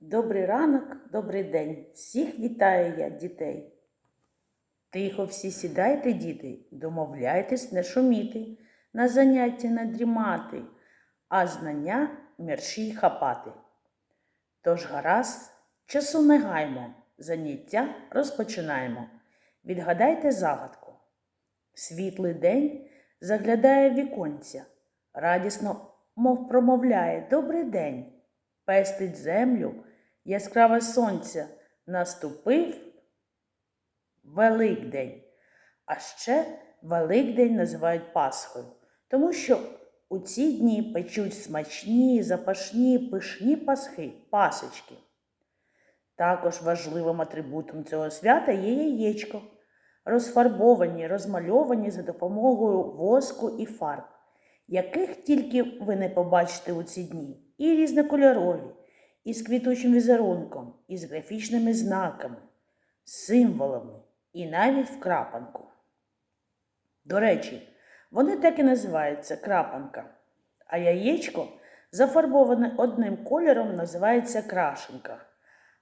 Добрий ранок, добрий день. Всіх вітаю я, дітей. Тихо всі сідайте, діти, домовляйтесь не шуміти, на заняття не дрімати, а знання мерщій хапати. Тож гаразд, часу не гаймо, заняття розпочинаємо. Відгадайте загадку. Світлий день заглядає віконця, радісно, мов промовляє Добрий день. Пестить землю, яскраве сонце наступив Великдень. А ще Великдень називають Пасхою, тому що у ці дні печуть смачні, запашні, пишні пасхи, пасочки. Також важливим атрибутом цього свята є яєчко, розфарбовані, розмальовані за допомогою воску і фарб, яких тільки ви не побачите у ці дні, і різнокольорові, і з квітучим візерунком, і з графічними знаками, символами, і навіть в крапанку. До речі, вони так і називаються крапанка, а яєчко, зафарбоване одним кольором, називається крашенка.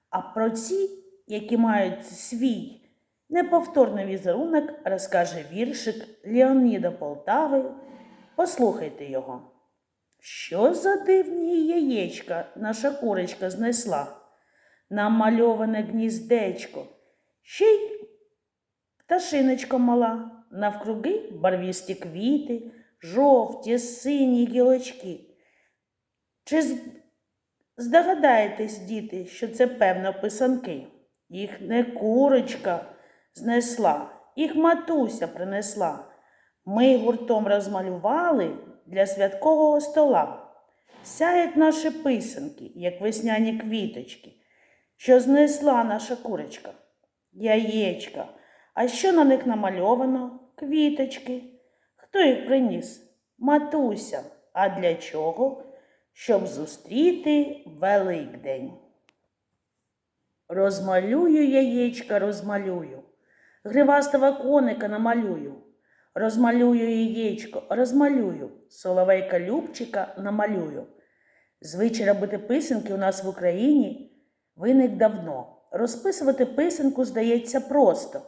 А про ці, які мають свій неповторний візерунок, розкаже віршик Леоніда Полтави. Послухайте його. Що за дивні яєчка наша курочка знесла? Намальоване гніздечко, ще й пташиночка мала, навкруги барвісті квіти, жовті, сині гілочки. Чи здогадаєтесь, діти, що це певно писанки? Їх не курочка знесла, їх матуся принесла. Ми гуртом розмалювали для святкового стола. Сяють наші писанки, як весняні квіточки, що знесла наша курочка. Яєчка. А що на них намальовано? Квіточки. Хто їх приніс? Матуся. А для чого? Щоб зустріти Великдень. Розмалюю яєчка, розмалюю. Гривастого коника намалюю. Розмалюю яєчко, розмалюю. Соловейка Любчика намалюю. Звичай робити писанки у нас в Україні виник давно. Розписувати писанку здається просто.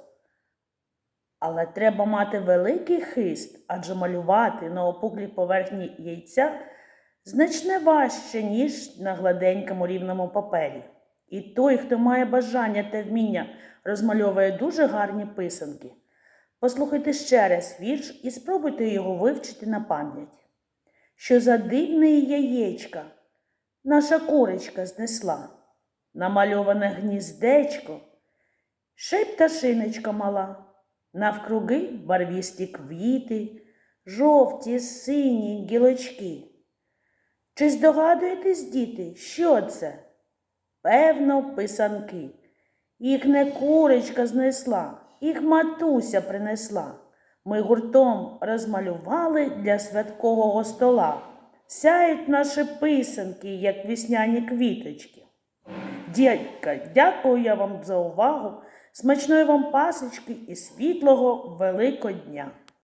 Але треба мати великий хист, адже малювати на опуклій поверхні яйця значне важче, ніж на гладенькому рівному папері. І той, хто має бажання та вміння, розмальовує дуже гарні писанки. Послухайте ще раз вірш і спробуйте його вивчити на пам'ять. Що за дивне яєчка наша курочка знесла, намальоване гніздечко, ще й пташиночка мала, навкруги барвісті квіти, жовті, сині гілочки. Чи здогадуєтесь, діти, що це? Певно, писанки. Їх не курочка знесла, їх матуся принесла. Ми гуртом розмалювали для святкового стола. Сяють наші писанки, як вісняні квіточки. Дядька, дякую я вам за увагу, смачної вам пасочки і світлого Великодня.